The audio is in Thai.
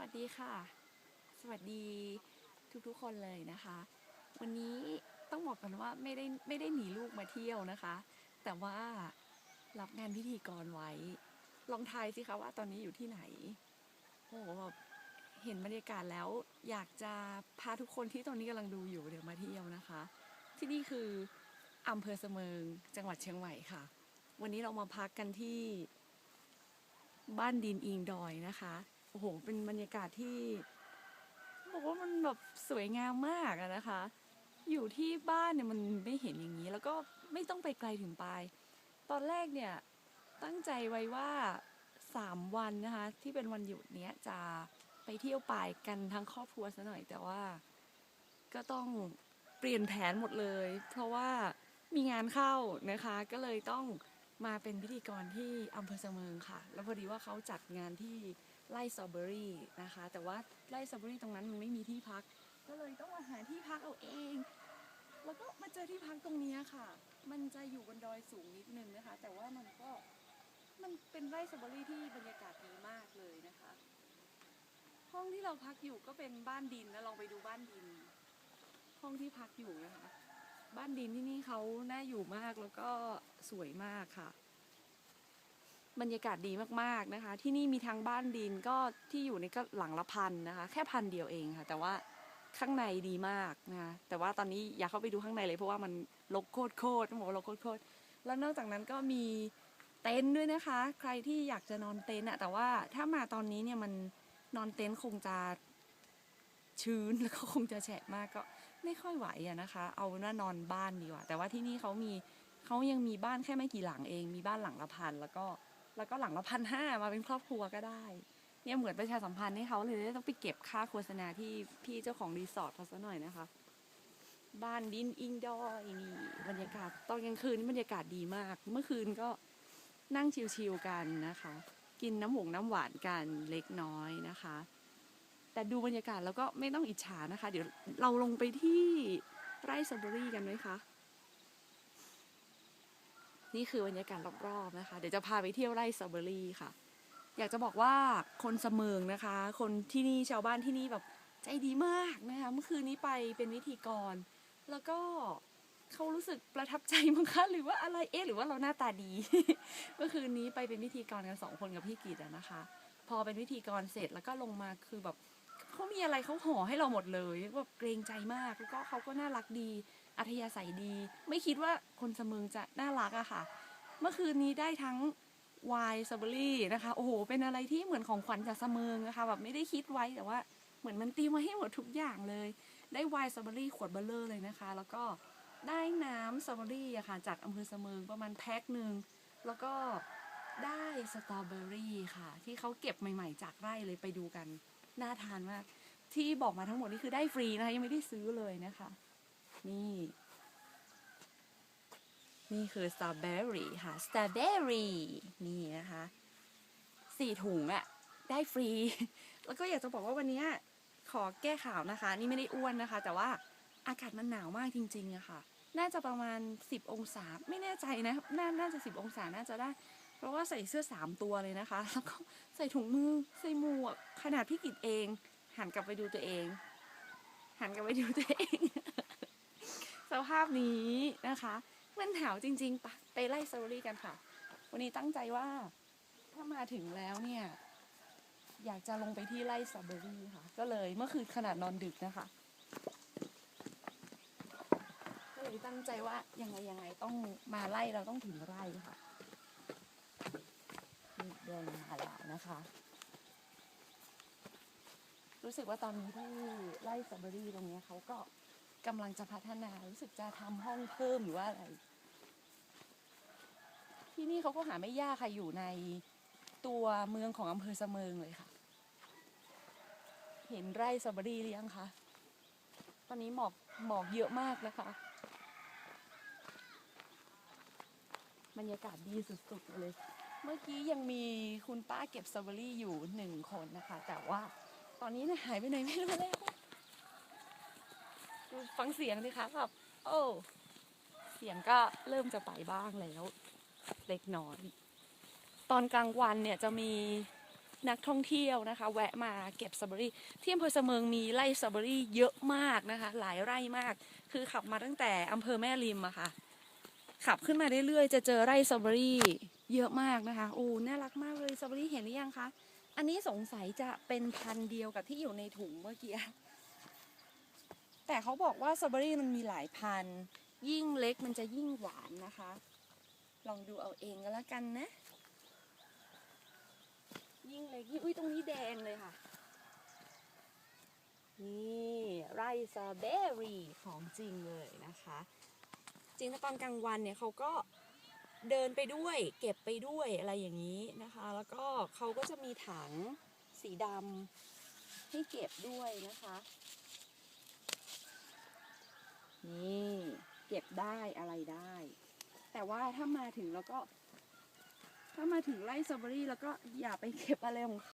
วัสดีค่ะ สวัสดีทุกๆคนเลยนะคะ วันนี้ต้องบอกกันว่าไม่ได้ไม่ได้หนีลูกมาเที่ยวนะคะ แต่ว่ารับงานพิธีกรไว้ ลองทายสิคะว่าตอนนี้อยู่ที่ไหนโอ้โหเห็นบรรยากาศแล้ว อยากจะพาทุกคนที่ตอนนี้กำลังดูอยู่เดี๋ยวมาเที่ยวนะคะ ที่นี่คืออำเภอเสมิงจังหวัดเชียงใหม่ค่ะ วันนี้เรามาพักกันที่บ้านดินอิงดอยนะคะ อ้โหเป็นบรรยากาศที่บอกว่ามันแบบสวยงามมากอะนะคะ อยู่ที่บ้านเนี่ยมันไม่เห็นอย่างนี้แล้วก็ไม่ต้องไปไกลถึงปลาย ตอนแรกเนี่ยตั้งใจไว้ว่าสามวันนะคะ ที่เป็นวันหยุดเนี้ยจะไปเที่ยวป่ายกันทั้งครอบครัวซะหน่อย แต่ว่าก็ต้องเปลี่ยนแผนหมดเลย เพราะว่ามีงานเข้านะคะ ก็เลยต้องมาเป็นพิธีกรที่อำเภอเสมิงค่ะ แล้วพอดีว่าเขาจัดงานที่ ไร่สตรอเบอรี่นะคะ แต่ว่าไร่สตรอเบอรี่ตรงนั้นมันไม่มีที่พัก ก็เลยต้องมาหาที่พักเอาเอง แล้วก็มาเจอที่พักตรงนี้ค่ะ มันจะอยู่บนดอยสูงนิดนึงนะคะ แต่ว่ามันก็มันเป็นไร่สตรอเบอรี่ที่บรรยากาศดีมากเลยนะคะ ห้องที่เราพักอยู่ก็เป็นบ้านดินนะลองไปดูบ้านดิน ห้องที่พักอยู่นะคะ บ้านดินที่นี่เขาน่าอยู่มากแล้วก็สวยมากค่ะ บรรยากาศดีมากๆนะคะ ที่นี่มีทั้งบ้านดินก็ที่อยู่ในก็หลังละพันนะคะ แค่พันเดียวเองค่ะ แต่ว่าข้างในดีมากนะคะแต่ว่าตอนนี้อยากเข้าไปดูข้างในเลยเพราะว่ามันรกโคตรโคตรต้องบอกว่าลกโคตรโคตรแล้วนอกจากนั้นก็มีเต็นท์ด้วยนะคะ ใครที่อยากจะนอนเต็นท์อะแต่ว่าถ้ามาตอนนี้เนี่ยมันนอนเต็นท์คงจะชื้นแล้วก็คงจะแฉะมากก็ไม่ค่อยไหวอะนะคะ เอานว่านอนบ้านดีกว่าแต่ว่าที่นี่เขามีเขายังมีบ้านแค่ไม่กี่หลังเอง มีบ้านหลังละพันแล้วก็ แล้วก็หลังละพันห้ามาเป็นครอบครัวก็ได้ เนี่ยเหมือนประชาสัมพันธ์ให้เขาเลยต้องไปเก็บค่าโฆษณาที่พี่เจ้าของรีสอร์ทเขาซะหน่อยนะคะ บ้านดินอิงดอยนี่บรรยากาศตอนกลางคืนนี่บรรยากาศดีมาก เมื่อคืนก็นั่งชิลๆกันนะคะ กินน้ำหงน้ำหวานกันเล็กน้อยนะคะ แต่ดูบรรยากาศแล้วก็ไม่ต้องอิจฉานะคะ เดี๋ยวเราลงไปที่ไร่สตรอเบอรี่กันไหมคะ นี่คือบรรยากาศรอบๆนะคะ เดี๋ยวจะพาไปเที่ยวไร่สตรอเบอรี่ค่ะ อยากจะบอกว่าคนเสมิงนะคะ คนที่นี่ชาวบ้านที่นี่แบบใจดีมากนะคะเมื่อคืนนี้ไปเป็นวิธีกร แล้วก็เขารู้สึกประทับใจมั้งคะหรือว่าอะไรเอ๊ะหรือว่าเราหน้าตาดี เมื่อคืนนี้ไปเป็นพิธีกรกันสองคนกับพี่กีดนะคะ พอเป็นพิธีกรเสร็จแล้วก็ลงมาคือแบบเขามีอะไรเขาห่อให้เราหมดเลยแบบเกรงใจมากแล้วก็เขาก็น่ารักดี อัธยาศัยดี ไม่คิดว่าคนสมิงจะน่ารักอะค่ะ เมื่อคืนนี้ได้ทั้งวน์สตรอเบอรี่นะคะโอ้โหเป็นอะไรที่เหมือนของขวัญจากสมิงนะคะแบบไม่ได้คิดไว้แต่ว่าเหมือนมันตีมาให้หมดทุกอย่างเลย ได้วน์สตรอเบอรี่ขวดเบลเลอร์เลยนะคะ แล้วก็ได้น้ำสตรอเบอรี่อะค่ะจากอำเภอสมิงประมาณแพ็คหนึ่งแล้วก็ได้สตรอเบอรี่ค่ะ ที่เขาเก็บใหม่ๆ จากไร่เลยไปดูกัน น่าทานมาก ที่บอกมาทั้งหมดนี่คือได้ฟรีนะคะยังไม่ได้ซื้อเลยนะคะ นี่ นี่คือสตรอเบอรี่ค่ะสตรอเบอรี่นี่นะคะสี่ถุงอะได้ฟรี แล้วก็อยากจะบอกว่าวันนี้ขอแก้ข่าวนะคะ นี่ไม่ได้อ้วนนะคะ แต่ว่าอากาศมันหนาวมากจริงๆอะค่ะ น่าจะประมาณ 10 องศา ไม่แน่ใจนะนาน่าจะ 10 องศาน่าจะได้ เพราะว่าใส่เสื้อสามตัวเลยนะคะ แล้วก็ใส่ถุงมือ ใส่หมวก ขนาดพี่กิจเอง หันกลับไปดูตัวเอง หันกลับไปดูตัวเอง สภาพนี้นะคะมันหนาวจริงๆปะไปไล่สตรอเบอรี่กันค่ะ วันนี้ตั้งใจว่าถ้ามาถึงแล้วเนี่ย อยากจะลงไปที่ไร่สตรอเบอรี่ค่ะ ก็เลยเมื่อคืนขนาดนอนดึกนะคะ ก็เลยตั้งใจว่ายังไงยังไงต้องมาไล่เราต้องถึงไร่ค่ะเดินมาแล้วนะคะ รู้สึกว่าตอนนี้ที่ไร่สตรอเบอรี่ตรงนี้เขาก็ กำลังจะพัฒนารู้สึกจะทำห้องเพิ่มหรือว่าอะไร ที่นี่เขาก็หาไม่ยากค่ะอยู่ในตัวเมืองของอำเภอเสมิงเลยค่ะ เห็นไร่สตรอเบอรี่หรือยังคะตอนนี้หมอกหมอกเยอะมากนะคะบรรยากาศดีสุดๆเลย เมื่อกี้ยังมีคุณป้าเก็บสตรอเบอรี่อยู่หนึ่งคนนะคะ แต่ว่าตอนนี้เนี่ยหายไปไหนไม่รู้แล้ว ฟังเสียงดิคะแบบโอ้เสียงก็เริ่มจะไปบ้างแล้ว เล็กน้อย ตอนกลางวันเนี่ยจะมีนักท่องเที่ยวนะคะ แวะมาเก็บสตรอเบอรี่ที่อำเภอเสมิงมีไร่สตรอเบอรี่เยอะมากนะคะ หลายไร่มาก คือขับมาตั้งแต่อำเภอแม่ริมอะค่ะ ขับขึ้นมาเรื่อยๆ จะเจอไร่สตรอเบอรี่เยอะมากนะคะโอ้น่ารักมากเลยสตรอเบอรี่เห็นหรือยังคะอันนี้สงสัยจะเป็นพันธุ์เดียวกับที่อยู่ในถุงเมื่อกี้ แต่เขาบอกว่าสตรอเบอรี่มันมีหลายพันธุ์ยิ่งเล็กมันจะยิ่งหวานนะคะ ลองดูเอาเองก็แล้วกันนะ ยิ่งเล็กยิ่งอุ้ยตรงนี้แดงเลยค่ะ นี่ไรสตรอเบอรี่ของจริงเลยนะคะจริงถ้าตอนกลางวันเนี่ยเขาก็เดินไปด้วย เก็บไปด้วยอะไรอย่างนี้นะคะ แล้วก็เขาก็จะมีถังสีดำให้เก็บด้วยนะคะ นี่เก็บได้อะไรได้ แต่ว่าถ้ามาถึงแล้วก็ ถ้ามาถึงไร่สตรอเบอรี่แล้วก็อย่าไปเก็บอะไรของ